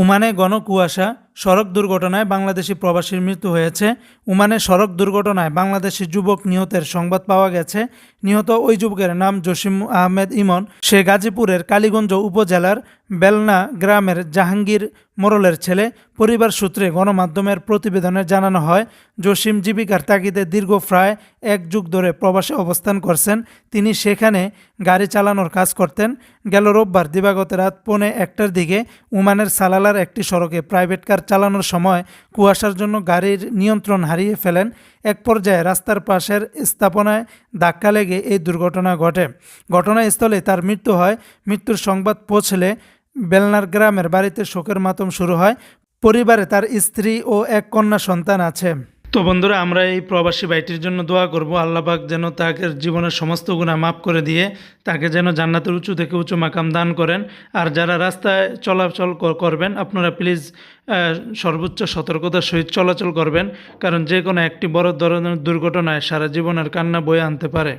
ওমানে গণ কুয়াশা সড়ক দুর্ঘটনায় বাংলাদেশি প্রবাসীর মৃত্যু হয়েছে। ওমানে সড়ক দুর্ঘটনায় বাংলাদেশি যুবক নিহতের সংবাদ পাওয়া গেছে। নিহত ওই যুবকের নাম জসিম আহমেদ ইমন। সে গাজীপুরের কালীগঞ্জ উপজেলার বেলনা গ্রামের জাহাঙ্গীর মোরলের ছেলে। পরিবার সূত্রে গণমাধ্যমের প্রতিবেদনে জানানো হয়, জসিম জীবিকার তাগিদে দীর্ঘ প্রায় এক যুগ ধরে প্রবাসে অবস্থান করছেন। তিনি সেখানে গাড়ি চালানোর কাজ করতেন। গেল রোববার দিবাগত রাত পৌনে একটার দিকে উমানের সালালার একটি সড়কে প্রাইভেট কার চালানোর সময় কুয়াশার জন্য গাড়ির নিয়ন্ত্রণ হারিয়ে ফেলেন, এক পর্যায়ে রাস্তার পাশের স্থাপনায় ধাক্কা লেগে এই দুর্ঘটনা ঘটে। ঘটনাস্থলে তার মৃত্যু হয়। মৃত্যুর সংবাদ পৌঁছলে বেলনার গ্রামের বাড়িতে শোকের মাতম শুরু হয়। পরিবারে তার স্ত্রী ও এক কন্যা সন্তান আছে। তো বন্ধুরা, আমরা এই প্রবাসী ভাইটির জন্য দোয়া করব, আল্লাপাক যেন তাকে জীবনের সমস্ত গুণা মাফ করে দিয়ে তাকে যেন জান্নাতের উঁচু থেকে উঁচু মাকাম দান করেন। আর যারা রাস্তায় চলাচল করবেন, আপনারা প্লিজ সর্বোচ্চ সতর্কতার সহিত চলাচল করবেন, কারণ যে কোনো একটি বড় ধরনের দুর্ঘটনায় সারা জীবনের কান্না বয়ে আনতে পারে।